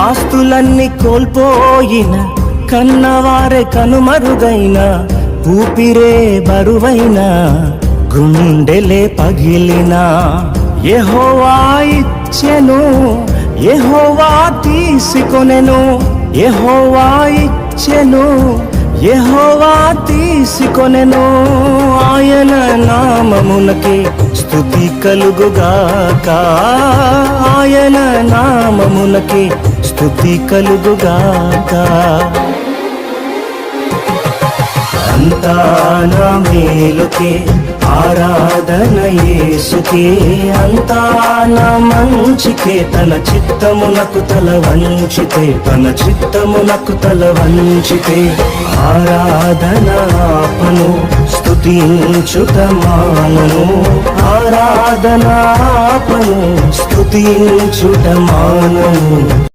ఆస్తులన్నీ కోల్పోయిన కన్నవారే కనుమరుగైన ఊపిరే బరువైన గుండెలే పగిలిన ఎహోవా ఇచ్చెను ఎహోవా తీసుకొనెను ఎహోవా ఇచ్చెను ఎహోవా తీసుకొనెను. ఆయన నామమునకే స్థుతి కలుగుగాక. ఆయన నామమునకే స్థుతి కలుగుగాక. అంతా నా మేలుకే ఆరాధన యేసుకే. అంతా నా మంచికే తన చిత్తమునకు తల వంచితే తన చిత్తమునకు తల వంచితే. ఆరాధన ఆపను స్తుతించుట మానను ఆరాధన స్తుతించుట మానను